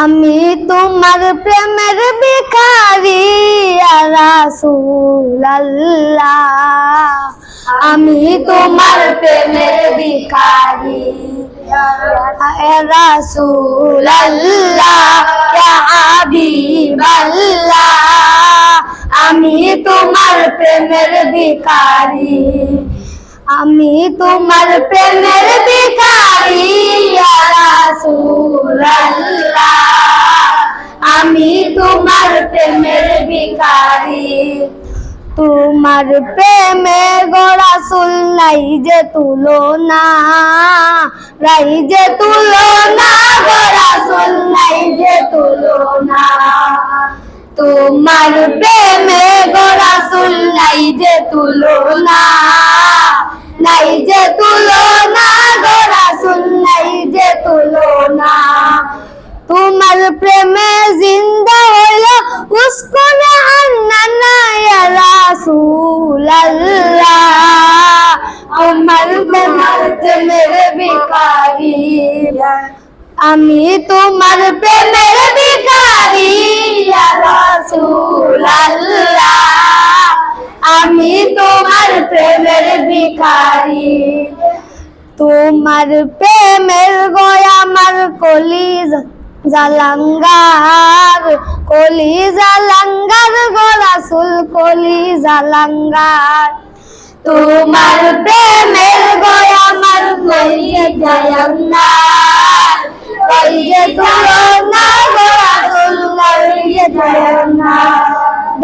আমি তোমার প্রেমের ভিখারি রাসূলুল্লাহ। আমি তোমার প্রেমের ভিখারি রাসূলুল্লাহ। ইয়া হাবিবাল্লাহ। আমি তোমার প্রেমের ভিখারি, আমি তোমার প্রেমের ভিখারি ইয়া তোমার প্রেমে গড়া সুল নাই যে তুলনা, নাই যে তুলনা, গড়া সুল নাই যে তুলনা। তোমার প্রেমে গড়া সুল নাই যে তুলনা, নাই যে তুলনা, গড়া সুল নাই যে তুলনা। তোমার প্রেমে জিন্দা রাসূলুল্লাহ আমার তোমার প্রেমের ভিখারি আমি তোমার প্রেমের ভিখারি ইয়া রাসূলুল্লাহ আমি তোমার প্রেমের ভিখারি তোমার প্রেমের গয়া আমার কলিজ জালাঙ্গার কলি জালাঙ্গার গোরাসুল কলি জালাঙ্গার। তোমার প্রেমের গয়া আমার কলি জালাঙ্গার কলিয়ে তুলনা গোরাসুল কলিয়ে জালাঙ্গার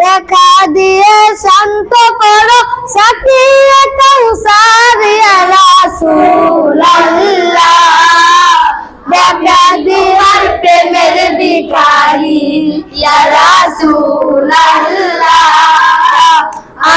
দেখা দিয়ে শান্ত করো সাকিয়ে কৌসারিয়া রাসূলুল্লাহ। দেখা দিওয়ার প্রেমের ভিখারি ইয়া রাসূলুল্লাহ।